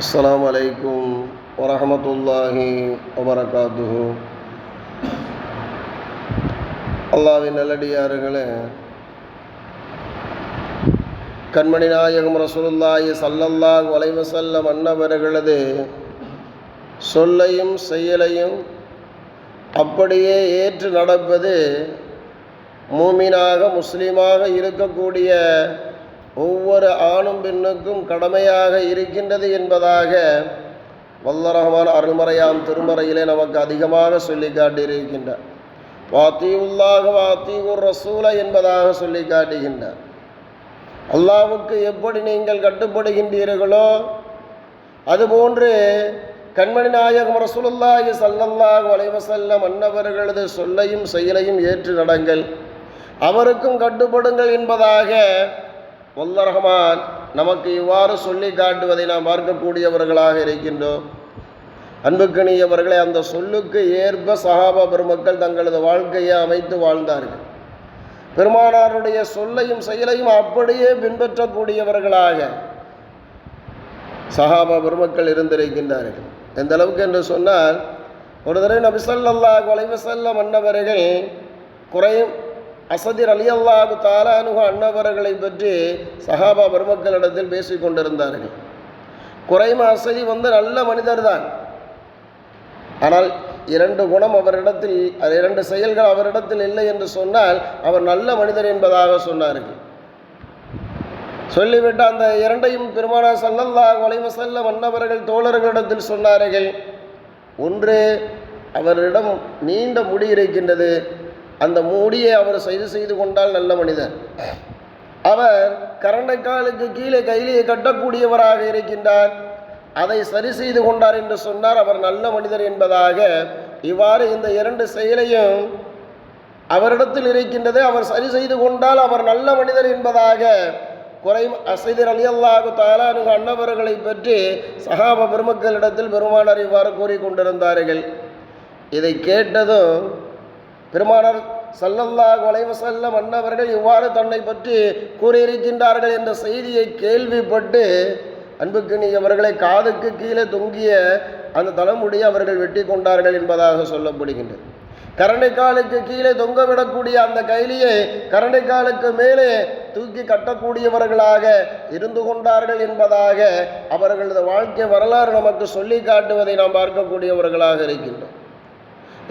السلام عليكم ورحمة الله وبركاته அல்லாவின் நல்லடியார்களே கண்மணி நாயகம் ரசூலுல்லாஹி ஸல்லல்லாஹு அலைஹி வஸல்லம் அன்னவர்களது சொல்லையும் செயலையும் அப்படியே ஏற்று நடப்பது மூமினாக முஸ்லீமாக இருக்கக்கூடிய ஒவ்வொரு ஆணும் பெண்ணுக்கும் கடமையாக இருக்கின்றது என்பதாக வல்லரகமான அருள்மறையாம் திருமறையிலே நமக்கு அதிகமாக சொல்லி காட்டியிருக்கின்றார். வாத்தியுல்லாக வாத்தியூர் ரசூல என்பதாக சொல்லி காட்டுகின்றார். அல்லாவுக்கு எப்படி நீங்கள் கட்டுப்படுகின்றீர்களோ அதுபோன்று கண்மணி நாயகம் ரசூலுல்லாஹி சல்லல்லாஹ் வலைவசல்லம் அன்னவர்களது சொல்லையும் செயலையும் ஏற்று நடங்கள் அவருக்கும் கட்டுப்படுங்கள் என்பதாக வல்ல ரஹ்மான் நமக்கு இவ்வாறு சொல்லி காட்டுவதை நாம் பார்க்கக்கூடியவர்களாக இருக்கின்றோம். அன்புக்கணியவர்களை அந்த சொல்லுக்கு ஏற்ப சகாபா பெருமக்கள் தங்களது வாழ்க்கையை அமைத்து வாழ்ந்தார்கள். பெருமானாருடைய சொல்லையும் செயலையும் அப்படியே பின்பற்றக்கூடியவர்களாக சகாபா பெருமக்கள் இருந்திருக்கின்றார்கள். எந்த அளவுக்கு என்று சொன்னால் ஒரு தடவை நபிசல்லா கொலைவசல்ல மன்னவர்கள் குறையும் அசதிர் அலி அல்லாஹு தாலானுக அன்னவர்களை பற்றி சஹாபா பெருமக்களிடத்தில் பேசிக் கொண்டிருந்தார்கள். குறைம அசதி வந்து நல்ல மனிதர் தான். ஆனால் இரண்டு குணம் அவரிடத்தில் அது இரண்டு செயல்கள் அவரிடத்தில் இல்லை என்று சொன்னால் அவர் நல்ல மனிதர் என்பதாக சொன்னார்கள். சொல்லிவிட்டு அந்த இரண்டையும் பெருமானா சல்லல்லா வலைவசல்ல மன்னவர்கள் தோழர்களிடத்தில் சொன்னார்கள் ஒன்று அவரிடம் நீண்ட முடி இருக்கின்றது அந்த மூடியை அவர் செய்து செய்து கொண்டால் நல்ல மனிதர் அவர் கரண்டைக்காலுக்கு கீழே கைலியை கட்டக்கூடியவராக இருக்கின்றார். அதை சரி செய்து கொண்டார் என்று சொன்னார். அவர் நல்ல மனிதர் என்பதாக இவ்வாறு இந்த இரண்டு செயலையும் அவரிடத்தில் இருக்கின்றது. அவர் சரி செய்து கொண்டால் அவர் நல்ல மனிதர் என்பதாக குறை அசைதர் அலி அல்லாஹு தாலானு அன்னவர்களை பற்றி சகாப பெருமக்களிடத்தில் பெருமானார் இவ்வாறு கூறிக்கொண்டிருந்தார்கள். இதை கேட்டதும் பெருமானார் சல்லல்லாஹ் வலைவசல்லம் அன்னவர்கள் இவ்வாறு தன்னை பற்றி கூறியிருக்கின்றார்கள் என்ற செய்தியை கேள்விப்பட்டு அன்புக்கு நீ அவர்களை காதுக்கு கீழே தொங்கிய அந்த தலைமுடியை அவர்கள் வெட்டி கொண்டார்கள் என்பதாக சொல்லப்படுகின்றது. கரண்டைக்காலுக்கு கீழே தொங்கவிடக்கூடிய அந்த கைலியை கரண்டைக்காலுக்கு மேலே தூக்கி கட்டக்கூடியவர்களாக இருந்து கொண்டார்கள் என்பதாக அவர்களது வாழ்க்கை வரலாறு நமக்கு சொல்லி காட்டுவதை நாம் பார்க்கக்கூடியவர்களாக இருக்கின்றோம்.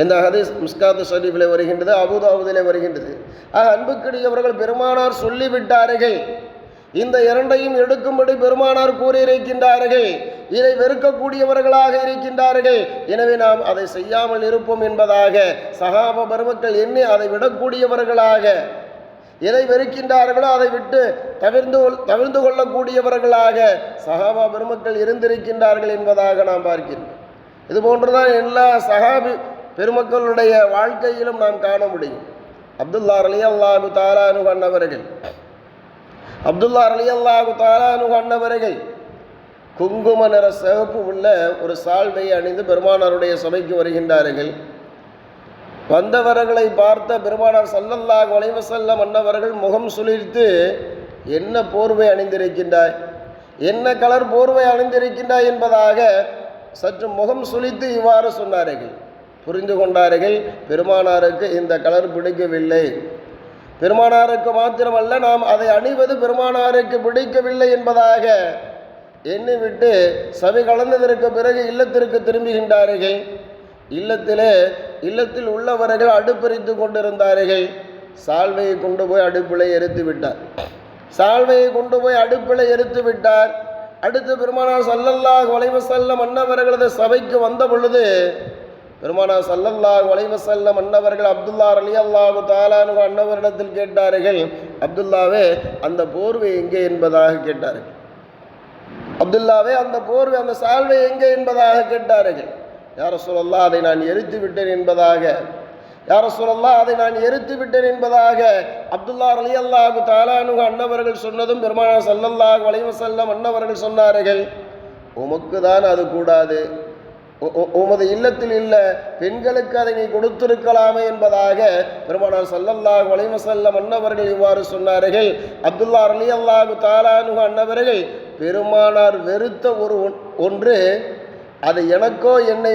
இந்த ஹதீஸ் முஸ்காத் ஷரீஃபில் வருகின்றது அபுதாபுதிலே வருகின்றது. ஆக அன்புக்குரியவர்கள் பெருமானார் சொல்லிவிட்டார்கள். இந்த இரண்டையும் எடுக்கும்படி பெருமானார் கூறியிருக்கின்றார்கள். இதை வெறுக்கக்கூடியவர்களாக இருக்கின்றார்கள். எனவே நாம் அதை செய்யாமல் இருப்போம் என்பதாக சகாப பெருமக்கள் எண்ணி அதை விடக்கூடியவர்களாக எதை வெறுக்கின்றார்களோ அதை விட்டு தவிர்ந்து தவிர்ந்து கொள்ளக்கூடியவர்களாக சகாபா பெருமக்கள் இருந்திருக்கின்றார்கள் என்பதாக நாம் பார்க்கின்றோம். இது போன்றுதான் எல்லா சகாபி பெருமக்களுடைய வாழ்க்கையிலும் நாம் காண முடியும். அப்துல்லா அலி அல்லாஹு தாலானு அன்னவர்கள். அப்துல்லா அலி அல்லாஹு தாலானு அன்னவர்கள் குங்கும நிற சிவப்பு உள்ள ஒரு சால்வையை அணிந்து பெருமானாருடைய சபைக்கு வருகின்றார்கள். வந்தவர்களை பார்த்த பெருமானார் சல்லல்லாஹ் வலைவசல்ல மன்னவர்கள் முகம் சுழித்து என்ன போர்வை அணிந்திருக்கின்றாய்? என்ன கலர் போர்வை அணிந்திருக்கின்றாய்? என்பதாக சற்று முகம் சுழித்து இவ்வாறு சொன்னார்கள். புரிந்து கொண்டார்கள். பெருமானாருக்கு இந்த கலர் பிடிக்கவில்லை. பெருமானாருக்கு மாத்திரமல்ல நாம் அதை அணிவது பெருமானாருக்கு பிடிக்கவில்லை என்பதாக எண்ணிவிட்டு சபை கலந்ததற்கு பிறகு இல்லத்திற்கு திரும்புகின்றார்கள். இல்லத்திலே இல்லத்தில் உள்ளவர்கள் அடுப்பெரித்து கொண்டிருந்தார்கள். சால்வையை கொண்டு போய் அடுப்பில் எரித்து விட்டார். சால்வையை கொண்டு போய் அடுப்பில் எரித்து விட்டார். அடுத்து பெருமானார் சல்லல்லாஹ் வலைவசல்ல மன்னவர்களது சபைக்கு வந்த பொழுது பெருமானா சல்லல்லாஹ் வலைவசல்ல மன்னவர்கள் அப்துல்லா அலி அல்லாஹு தாலானு அன்னவரிடத்தில் கேட்டார்கள். அப்துல்லாவே அந்த போர்வை எங்கே என்பதாக கேட்டார்கள். அப்துல்லாவே அந்த போர்வை அந்த சால்வை எங்கே என்பதாக கேட்டார்கள். யார சொல்லல்லா அதை நான் எரித்து விட்டேன் என்பதாக. யார சொல்லல்லா அதை நான் எரித்து விட்டேன் என்பதாக. அப்துல்லா அலி அல்லாஹு தாலானு அன்னவர்கள் சொன்னதும் பெருமானா சல்லல்லாஹ் வலைவசல்லம் அன்னவர்கள் சொன்னார்கள். உமக்கு தான் அது கூடாது. உமது இல்லத்தில் இல்லை பெண்களுக்கு அதை நீ கொடுத்திருக்கலாமே என்பதாக பெருமானார் சல்லல்லாஹ் வலைவசல்லம் அன்னவர்கள் இவ்வாறு சொன்னார்கள். அப்துல்லா அலி அல்லாஹு தாலானு அன்னவர்கள் பெருமானார் வெறுத்த ஒரு ஒன்- ஒன்று அது எனக்கோ என்னை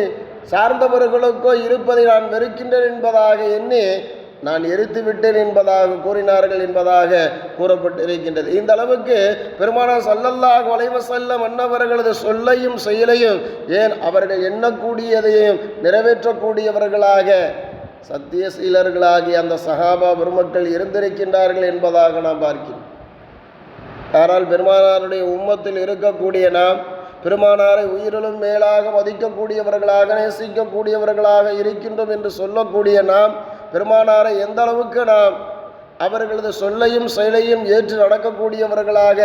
சார்ந்தவர்களுக்கோ இருப்பதை நான் வெறுக்கின்றேன் என்பதாக எண்ணி நான் எரித்து விட்டேன் என்பதாக கூறினார்கள் என்பதாக கூறப்பட்டிருக்கின்றது. இந்த அளவுக்கு பெருமானார் சல்லல்லாஹ் வளைவ செல்ல மன்னவர்களது சொல்லையும் செயலையும் ஏன் அவர்கள் எண்ணக்கூடியதையும் நிறைவேற்றக்கூடியவர்களாக சத்தியசீலர்களாகிய அந்த சகாபா பெருமக்கள் இருந்திருக்கின்றார்கள் என்பதாக நாம் பார்க்கிறோம். ஆனால் பெருமானாருடைய உம்மத்தில் இருக்கக்கூடிய நாம் பெருமானாரை உயிரிலும் மேலாக மதிக்கக்கூடியவர்களாக நேசிக்கக்கூடியவர்களாக இருக்கின்றோம் என்று சொல்லக்கூடிய நாம் பெருமானாரை எந்த அளவுக்கு நாம் அவர்களது சொல்லையும் செயலையும் ஏற்று நடக்கக்கூடியவர்களாக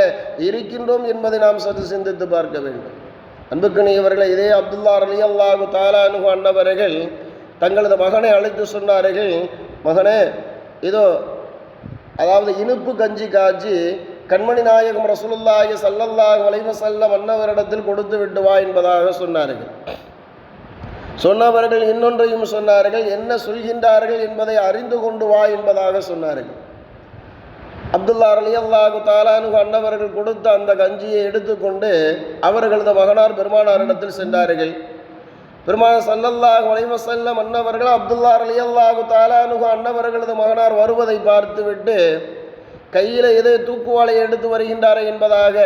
இருக்கின்றோம் என்பதை நாம் சற்று சிந்தித்து பார்க்க வேண்டும். அன்புக்குரியவர்களை இதே அப்துல்லா அலி அல்லாஹு தாலானு அன்னவர்கள் தங்களது மகனை அழைத்து சொன்னார்கள் மகனே இதோ அதாவது இனிப்பு கஞ்சி காய்ச்சி கண்மணி நாயகம் ரசூலுல்லாஹி சல்லல்லாஹ் அலைஹி வஸல்லம் அன்னவரிடத்தில் கொடுத்து விட்டு வா என்பதாக சொன்னார்கள். சொன்னவர்கள் இன்னொன்றையும் சொன்னார்கள். என்ன சொல்கின்றார்கள் என்பதை அறிந்து கொண்டு வா என்பதாக சொன்னார்கள். அப்துல்லா அலி அல்லாஹு தாலானு அன்னவர்கள் கொடுத்த அந்த கஞ்சியை எடுத்துக்கொண்டு அவர்களது மகனார் பெருமானாரிடத்தில் சென்றார்கள். பெருமானார் சல்லல்லாஹு வலைவசல்லம் அன்னவர்கள் அப்துல்லா அலி அல்லாஹு தாலானு அன்னவர்களது மகனார் வருவதை பார்த்துவிட்டு கையில் எதை தூக்குவாளை எடுத்து வருகின்றாரே என்பதாக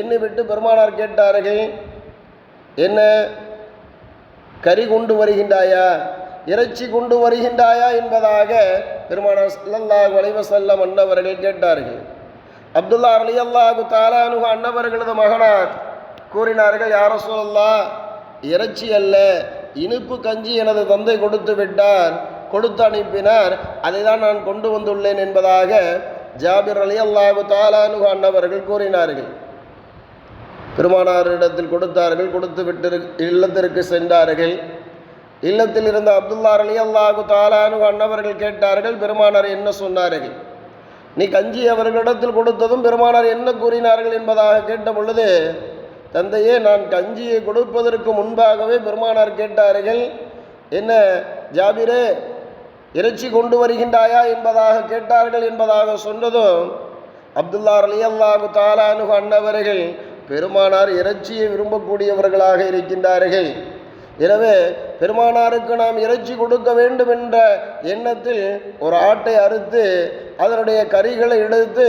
எண்ணிவிட்டு பெருமானார் கேட்டார்கள். என்ன? கறி கொண்டு வருகின்றாயா? இறைச்சி கொண்டு வருகின்றாயா என்பதாக பெருமானார் சல்லல்லா அலைஹி செல்லம் அன்னவர்கள் கேட்டார்கள். அப்துல்லா அலி அல்லாஹு தாலானு அன்னவர்களது மகனார் கூறினார்கள் யார சொல்லல்லா இறைச்சி அல்ல இனிப்பு கஞ்சி எனது தந்தை கொடுத்து விட்டார் கொடுத்து அனுப்பினார் அதை தான் நான் கொண்டு வந்துள்ளேன் என்பதாக ஜாபிர் அலி அல்லாஹு தாலானு அன்னவர்கள் கூறினார்கள். பெருமானாரிடத்தில் கொடுத்தார்கள் கொடுத்து விட்டு இல்லத்திற்கு சென்றார்கள். இல்லத்தில் இருந்த அப்துல்லா அலி அல்லாஹு தாலானு அன்னவர்கள் கேட்டார்கள் பெருமானார் என்ன சொன்னார்கள்? நீ கஞ்சி அவர்களிடத்தில் கொடுத்ததும் பெருமானார் என்ன கூறினார்கள் என்பதாக கேட்ட பொழுது தந்தையே நான் கஞ்சியை கொடுப்பதற்கு முன்பாகவே பெருமானார் கேட்டார்கள் என்ன ஜாபிரே இறைச்சி கொண்டு வருகின்றாயா என்பதாக கேட்டார்கள் என்பதாக சொன்னதும் அப்துல்லா அலி அல்லாஹு தாலானு அன்னவர்கள் பெருமானார் இறைச்சியை விரும்பக்கூடியவர்களாக இருக்கின்றார்கள். எனவே பெருமானாருக்கு நாம் இறைச்சி கொடுக்க வேண்டும் என்ற எண்ணத்தில் ஒரு ஆட்டை அறுத்து அதனுடைய கறிகளை எடுத்து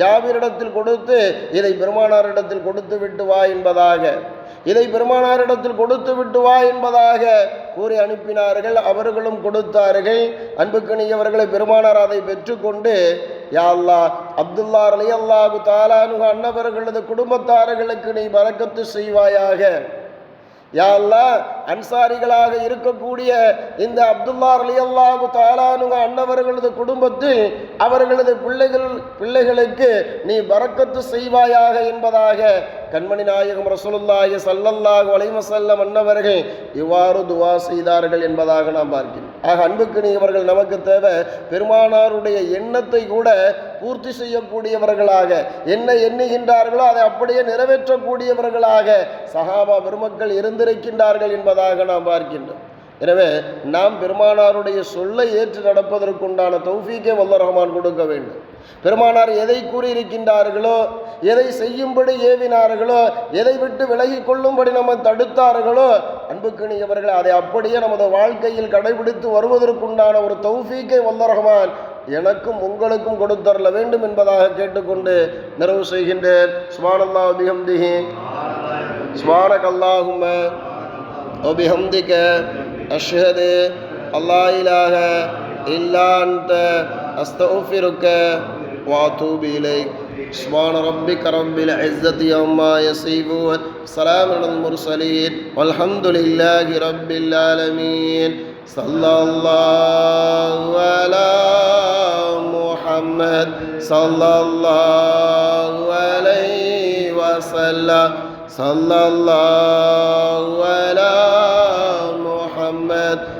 ஜாபிரிடத்தில் கொடுத்து இதை பெருமானாரிடத்தில் கொடுத்து விட்டு வா என்பதாக. இதை பெருமானாரிடத்தில் கொடுத்து விட்டு வா என்பதாக கூறி அனுப்பினார்கள் அவர்களும் கொடுத்தார்கள். அன்புக்கணியவர்களை பெருமானார் அதை பெற்றுக்கொண்டு யா அல்லாஹ் அப்துல்லா அலி அல்லாஹு தாலானு அன்னவர்களது குடும்பத்தாரர்களுக்கு நீ வரக்கத்து செய்வாயாக யா அல்லாஹ் அன்சாரிகளாக இருக்கக்கூடிய இந்த அப்துல்லா அலி அல்லாஹு தாலானுங்க அன்னவர்களது குடும்பத்தில் அவர்களது பிள்ளைகள் பிள்ளைகளுக்கு நீ வரக்கத்து செய்வாயாக என்பதாக கண்மணி நாயகம் ரசூலுல்லாஹி ஸல்லல்லாஹு அலைஹி அன்னவர்கள் இவ்வாறு துவா செய்தார்கள் என்பதாக நாம் பார்க்கிறோம். ஆக அன்புக்கு இவர்கள் நமக்கு தேவை பெருமானாருடைய எண்ணத்தை கூட பூர்த்தி செய்யக்கூடியவர்களாக என்ன எண்ணுகின்றார்களோ அதை அப்படியே நிறைவேற்றக்கூடியவர்களாக சஹாபா பெருமக்கள் இருந்திருக்கின்றார்கள் என்பதாக நாம் பார்க்கின்றோம். எனவே நாம் பெருமானாருடைய சொல்லை ஏற்று நடப்பதற்குண்டான தௌஃபீக்கே வல்ல ரஹ்மான் கொடுக்க வேண்டும். பெருமானார் எதை கூறியிருக்கின்றார்களோ எதை செய்யும்படி ஏவினார்களோ எதை விட்டு விலகி கொள்ளும்படி நம்ம தடுத்தார்களோ அன்புக்கு அன்புக்கிணியவர்கள் அதை அப்படியே நமது வாழ்க்கையில் கடைபிடித்து வருவதற்குண்டான ஒரு தௌஃபீக்கை வல்லரகமான் எனக்கும் உங்களுக்கும் கொடுத்தரல வேண்டும் என்பதாக கேட்டுக்கொண்டு நிறைவு செய்கின்றேன். சுபானல்லா அபிஹம்திஹி சுபானகல்லாஹும அபிஹம்திக்க அஷ்ஹது அல்லா இலாக இல்லா அந்த أستغفرك وأتوب إليك. سبحان ربك رب العزة عما يصفون. سلام على المرسلين. والحمد لله رب العالمين. صلى الله على محمد. صلى الله عليه وسلم. صلى الله على